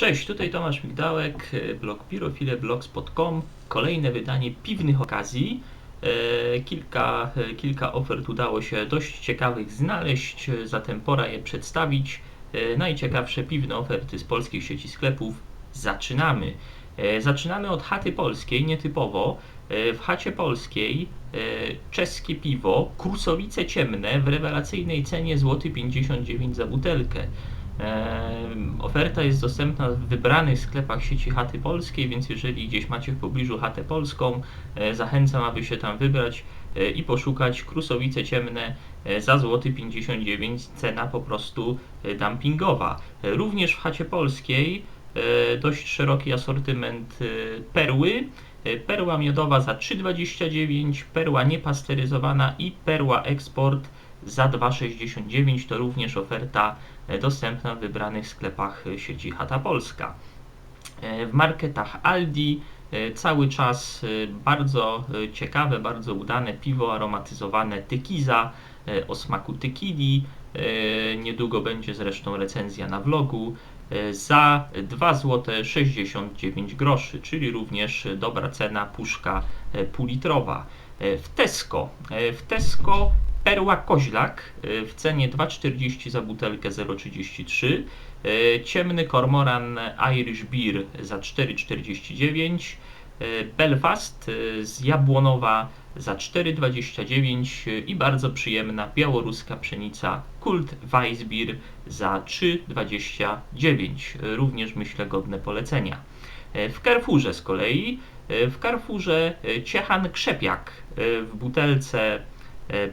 Cześć, tutaj Tomasz Migdałek, e, blog pirofile.blogspot.com, kolejne wydanie piwnych okazji. E, Kilka, e, kilka ofert udało się dość ciekawych znaleźć, e, zatem pora je przedstawić. Najciekawsze piwne oferty z polskich sieci sklepów. Zaczynamy. Zaczynamy od chaty polskiej, nietypowo. W chacie polskiej czeskie piwo, krusowice ciemne w rewelacyjnej cenie złoty 59 za butelkę. Oferta jest dostępna w wybranych sklepach sieci Chaty Polskiej, więc jeżeli gdzieś macie w pobliżu Chatę Polską, e, zachęcam, aby się tam wybrać e, i poszukać krusowice ciemne e, za złoty 59, cena po prostu dumpingowa. Również w Chacie Polskiej dość szeroki asortyment perły. Perła miodowa za 3,29, perła niepasteryzowana i perła eksport za 2,69 to również oferta e, dostępna w wybranych sklepach e, sieci Chata Polska. E, W marketach Aldi cały czas bardzo ciekawe, bardzo udane piwo aromatyzowane Tequiza e, o smaku. E, Niedługo będzie zresztą recenzja na vlogu za 2 zł 69 groszy, czyli również dobra cena puszka półlitrowa. W Tesco, w Tesco Perła Koźlak e, w cenie 2,40 za butelkę 0,33. E, Ciemny Kormoran Irish Beer za 4,49. E, Belfast z Jabłonowa za 4,29 i bardzo przyjemna białoruska pszenica Kult Weissbier za 3,29. E, Również myślę godne polecenia. W Carrefourze z kolei, w Carrefourze Ciechan Krzepiak w butelce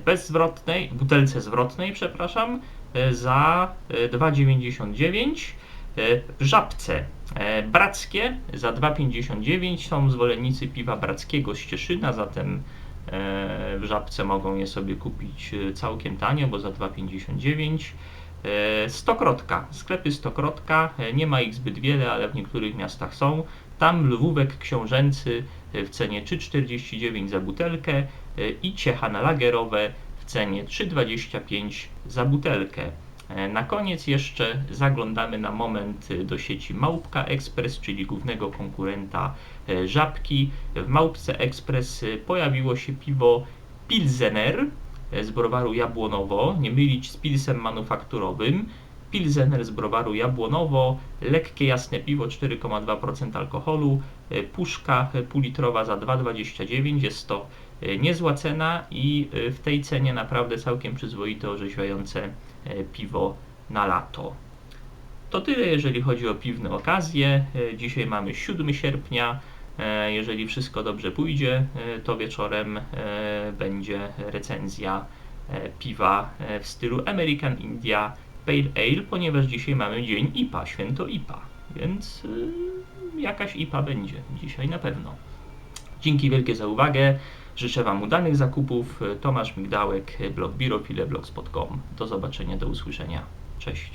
bezzwrotnej, butelce zwrotnej, przepraszam, e, za e, 2,99. E, W Żabce e, Brackie za 2,59 są zwolennicy piwa brackiego z Cieszyna, zatem e, w Żabce mogą je sobie kupić e, całkiem tanio, bo za 2,59. E, Stokrotka, sklepy Stokrotka, e, nie ma ich zbyt wiele, ale w niektórych miastach są. Tam lwówek książęcy e, w cenie 3,49 za butelkę e, i ciechana lagerowe w cenie 3,25 za butelkę. E, Na koniec jeszcze zaglądamy na moment e, do sieci Małpka Express, czyli głównego konkurenta Żabki. W Małpce Express pojawiło się piwo Pilzener z browaru Jabłonowo, nie mylić z pilsem manufakturowym. Pilzener z browaru Jabłonowo, lekkie jasne piwo 4,2% alkoholu, e, puszka półlitrowa za 2,29. Jest to e, niezła cena i e, w tej cenie naprawdę całkiem przyzwoite, orzeźwiające piwo na lato. To tyle, jeżeli chodzi o piwne okazje. Dzisiaj mamy 7 sierpnia. Jeżeli wszystko dobrze pójdzie, to wieczorem będzie recenzja piwa w stylu American India Pale Ale, ponieważ dzisiaj mamy dzień IPA, święto IPA, więc y, jakaś IPA będzie dzisiaj na pewno. Dzięki wielkie za uwagę. Życzę Wam udanych zakupów. Tomasz Migdałek, blog Birofile, blogspot.com. Do zobaczenia, do usłyszenia. Cześć.